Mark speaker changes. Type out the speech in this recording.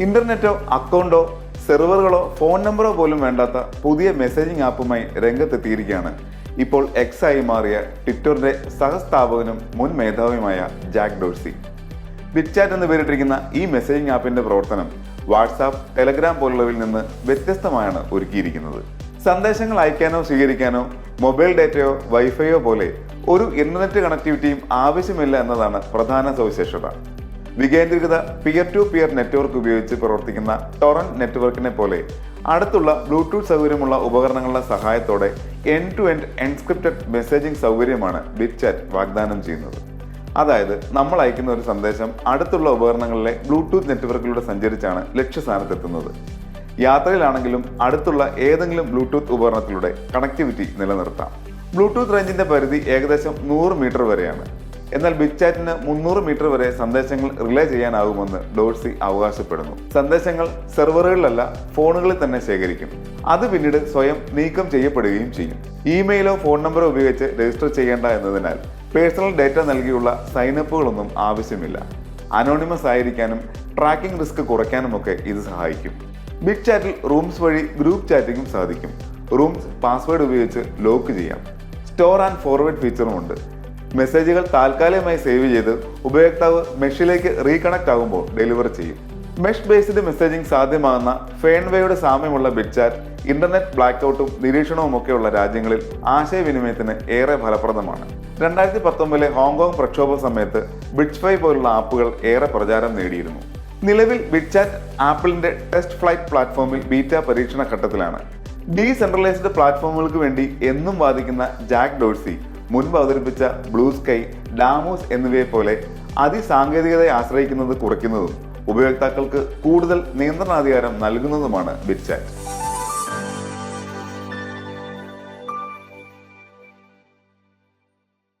Speaker 1: ഇന്റർനെറ്റോ അക്കൗണ്ടോ സെർവറുകളോ phone നമ്പറോ പോലും വേണ്ടാത്ത പുതിയ മെസ്സേജിംഗ് ആപ്പുമായി രംഗത്തെത്തിയിരിക്കുകയാണ്. ഇപ്പോൾ എക്സ് ആയി മാറിയ ട്വിറ്ററിന്റെ സഹസ്ഥാപകനും മുൻ മേധാവിയുമായ ജാക്ക് ഡോഴ്സി. ബിറ്റ്ചാറ്റ് എന്ന് പേരിട്ടിരിക്കുന്ന ഈ മെസ്സേജിംഗ് ആപ്പിന്റെ പ്രവർത്തനം വാട്സാപ്പ് ടെലഗ്രാം പോലുള്ളവയിൽ നിന്ന് വ്യത്യസ്തമായാണ് ഒരുക്കിയിരിക്കുന്നത്. സന്ദേശങ്ങൾ അയക്കാനോ സ്വീകരിക്കാനോ മൊബൈൽ ഡേറ്റയോ വൈഫൈയോ പോലെ ഒരു ഇന്റർനെറ്റ് കണക്ടിവിറ്റിയും ആവശ്യമില്ല എന്നതാണ് പ്രധാന സവിശേഷത. വികേന്ദ്രീകൃത പിയർ ടു പിയർ നെറ്റ്വർക്ക് ഉപയോഗിച്ച് പ്രവർത്തിക്കുന്ന ടൊറൻ നെറ്റ്വർക്കിനെ പോലെ അടുത്തുള്ള ബ്ലൂടൂത്ത് സൗകര്യമുള്ള ഉപകരണങ്ങളുടെ സഹായത്തോടെ end to end encrypted messaging സൗകര്യമാണ് ബിറ്റ്ചാറ്റ് വാഗ്ദാനം ചെയ്യുന്നത്. അതായത് നമ്മൾ അയക്കുന്ന ഒരു സന്ദേശം അടുത്തുള്ള ഉപകരണങ്ങളിലെ ബ്ലൂടൂത്ത് നെറ്റ്വർക്കിലൂടെ സഞ്ചരിച്ചാണ് ലക്ഷ്യസ്ഥാനത്തെത്തുന്നത്. യാത്രയിലാണെങ്കിലും അടുത്തുള്ള ഏതെങ്കിലും ബ്ലൂടൂത്ത് ഉപകരണത്തിലൂടെ കണക്ടിവിറ്റി നിലനിർത്താം. ബ്ലൂടൂത്ത് റേഞ്ചിന്റെ പരിധി ഏകദേശം നൂറ് മീറ്റർ വരെയാണ്. എന്നാൽ ബിഗ് ചാറ്റിന് മുന്നൂറ് മീറ്റർ വരെ സന്ദേശങ്ങൾ റിലേ ചെയ്യാനാകുമെന്ന് ഡോഴ്സി അവകാശപ്പെടുന്നു. സന്ദേശങ്ങൾ സെർവറുകളിലല്ല ഫോണുകളിൽ തന്നെ ശേഖരിക്കും. അത് പിന്നീട് സ്വയം നീക്കം ചെയ്യപ്പെടുകയും ചെയ്യും. ഇമെയിലോ ഫോൺ നമ്പറോ ഉപയോഗിച്ച് രജിസ്റ്റർ ചെയ്യേണ്ട എന്നതിനാൽ പേഴ്സണൽ ഡേറ്റ നൽകിയുള്ള സൈനപ്പുകളൊന്നും ആവശ്യമില്ല. അനോണിമസ് ആയിരിക്കാനും ട്രാക്കിംഗ് റിസ്ക് കുറയ്ക്കാനുമൊക്കെ ഇത് സഹായിക്കും. ബിഗ് ചാറ്റിൽ റൂംസ് വഴി ഗ്രൂപ്പ് ചാറ്റിംഗും സാധിക്കും. റൂംസ് പാസ്വേഡ് ഉപയോഗിച്ച് ലോക്ക് ചെയ്യാം. സ്റ്റോർ ആൻഡ് ഫോർവേഡ് ഫീച്ചറും ഉണ്ട്. മെസ്സേജുകൾ താൽക്കാലികമായി സേവ് ചെയ്ത് ഉപയോക്താവ് മെഷിലേക്ക് റീകണക്ട് ആകുമ്പോൾ ഡെലിവർ ചെയ്യും. മെഷ് ബേസ്ഡ് മെസ്സേജിംഗ് സാധ്യമാകുന്ന ഫേൺവേയുടെ സാമ്യമുള്ള ബിറ്റ്ചാറ്റ് ഇന്റർനെറ്റ് ബ്ലാക്ക് ഔട്ടും നിരീക്ഷണവും ഒക്കെയുള്ള രാജ്യങ്ങളിൽ ആശയവിനിമയത്തിന് ഏറെ ഫലപ്രദമാണ്. രണ്ടായിരത്തി പത്തൊമ്പതിലെ ഹോങ്കോങ് പ്രക്ഷോഭ സമയത്ത് ബിറ്റ്ഫൈ പോലുള്ള ആപ്പുകൾ ഏറെ പ്രചാരം നേടിയിരുന്നു. നിലവിൽ ബിറ്റ്ചാറ്റ് ആപ്പിളിന്റെ ടെസ്റ്റ് ഫ്ലൈറ്റ് പ്ലാറ്റ്ഫോമിൽ ബീറ്റ പരീക്ഷണ ഘട്ടത്തിലാണ് ഡീസെൻട്രലൈസ്ഡ് പ്ലാറ്റ്ഫോമുകൾക്ക് വേണ്ടി എന്നും വാദിക്കുന്ന ജാക്ക് ഡോഴ്സി മുൻപ് അവതരിപ്പിച്ച ബ്ലൂ സ്കൈ ഡാമോസ് എന്നിവയെ പോലെ അതിസാങ്കേതികതയെ ആശ്രയിക്കുന്നത് കുറയ്ക്കുന്നതും ഉപയോക്താക്കൾക്ക് കൂടുതൽ നിയന്ത്രണാധികാരം നൽകുന്നതുമാണ് ബിറ്റ്ചാറ്റ്